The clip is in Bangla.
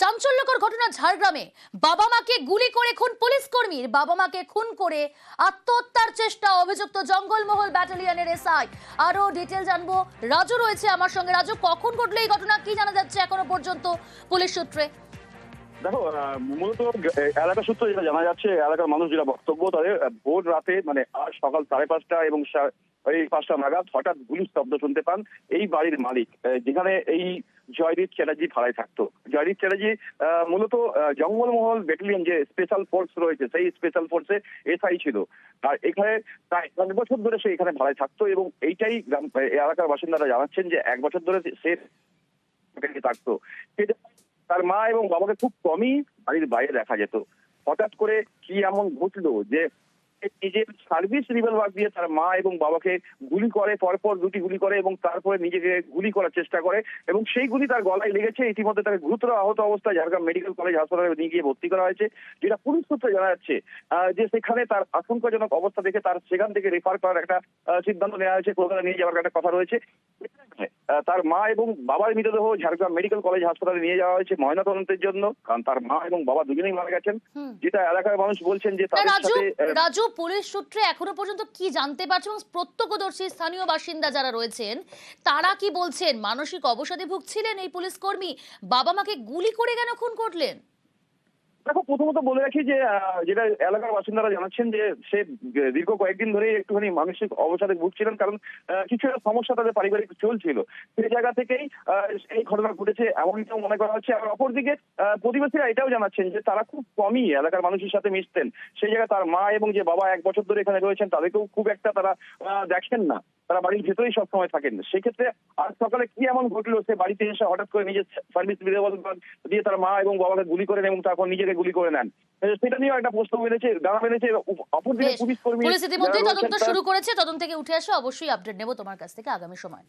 চাঞ্চল্যকর ঘটনা ঝাড়গ্রামে। বাবা মাকে গুলি করে খুন পুলিশ কর্মীর। বাবা মাকে খুন করে আত্মহত্যার চেষ্টা, অভিযুক্ত জঙ্গলমহল ব্যাটালিয়নের এসআই। আরও ডিটেল জানব। রাজু রয়েছে আমার সঙ্গে। রাজু, কখন ঘটলো এই ঘটনা? কি জানা যাচ্ছে এখনও পর্যন্ত পুলিশ সূত্রে? দেখো মূলত এলাকা সূত্রে যেটা জানা যাচ্ছে, এলাকার মানুষ যেটা বক্তব্য, তাদের ভোর রাতে মানে সকাল সাড়ে পাঁচটা এবং এই পাঁচটা নাগাদ হঠাৎ গুলির শব্দ শুনতে পান এই বাড়ির মালিক। যেখানে এই জয়দীপ চ্যাটার্জি ভাড়ায় থাকতো। জয়দীপ চ্যাটার্জি মূলত জঙ্গলমহল ব্যাটালিয়ন যে স্পেশাল ফোর্স রয়েছে, সেই স্পেশাল ফোর্সে এসআই ছিল। আর এখানে প্রায় এক বছর ধরে সে এখানে ভাড়ায় থাকতো এবং এইটাই গ্রাম- এলাকার বাসিন্দারা জানাচ্ছেন যে এক বছর ধরে সে থাকতো। সেটা তার মা এবং বাবাকে খুব কমই বাড়ির বাইরে দেখা যেত। হঠাৎ করে কি এমন ঘটলো যে নিজের সার্ভিস রিভলভার দিয়ে তার মা এবং বাবাকে গুলি করে, পরপর দুটি গুলি করে এবং তারপরে নিজেকে গুলি করার চেষ্টা করে এবং সেই গুলি তার গলায় লেগেছে। ইতিমধ্যে তাকে গুরুতর আহত অবস্থায় ঝাড়গ্রাম মেডিকেল কলেজ হাসপাতালে নিয়ে গিয়ে ভর্তি করা হয়েছে, যেটা পুলিশ সূত্রে জানা যাচ্ছে যে সেখানে তার আশঙ্কাজনক অবস্থা দেখে তার সেখান থেকে রেফার করার একটা সিদ্ধান্ত নেওয়া হয়েছে। কলকাতা নিয়ে যাওয়ার একটা কথা রয়েছে। তার মা এবং বাবার মৃতদেহ ঝাড়গ্রাম মেডিকেল কলেজ হাসপাতালে নিয়ে যাওয়া হয়েছে ময়নাতদন্তের জন্য কারণ তার মা এবং বাবা দুজনেই মারা গেছেন। যেটা এলাকার মানুষ বলছেন যে তার তাদের সাথে রাজু পুলিশ সূত্রে এখনও পর্যন্ত কি জানতে পারছে এবং প্রত্যক্ষদর্শী স্থানীয় বাসিন্দা যারা রয়েছেন তারা কি বলছেন? মানসিক অবসাদে ভুগছিলেন এই পুলিশ কর্মী? বাবা মাকে গুলি করে কেন খুন করলেন? দেখো, প্রথমত বলে রাখি যে যেটা এলাকার বাসিন্দারা জানাচ্ছেন যে, সে দীর্ঘ কয়েকদিন ধরে একটুখানি মানসিক অবসাদে ভুগছিলেন কারণ কিছু একটা সমস্যা তাদের পারিবারিক চলছিল। সেই জায়গা থেকেই এই ঘটনা ঘটেছে এমনটাও মনে করা হচ্ছে। আর অপরদিকে প্রতিবেশীরা এটাও জানাচ্ছেন যে, তারা খুব কমই এলাকার মানুষের সাথে মিশতেন। সেই জায়গায় তার মা এবং যে বাবা এক বছর ধরে এখানে রয়েছেন, তাদেরকেও খুব একটা তারা দেখেন না। তারা বাড়ির ভেতরেই সবসময় থাকেন। সেক্ষেত্রে আজ সকালে কি এমন ঘটলো সে বাড়িতে এসে হঠাৎ করে নিজের সার্ভিস দিয়ে তার মা এবং বাবাকে গুলি করেন এবং তারপর নিজেকে গুলি করে নেন? সেটা নিয়েও একটা প্রশ্ন বেড়েছে দাঁড়া বেড়েছে অপরদিকে দিকে পুলিশ কর্মী পুলিশ ইতিমধ্যেই তদন্ত শুরু করেছে। তদন্ত থেকে উঠে আসে অবশ্যই আপডেট নেব তোমার কাছ থেকে আগামী সময়।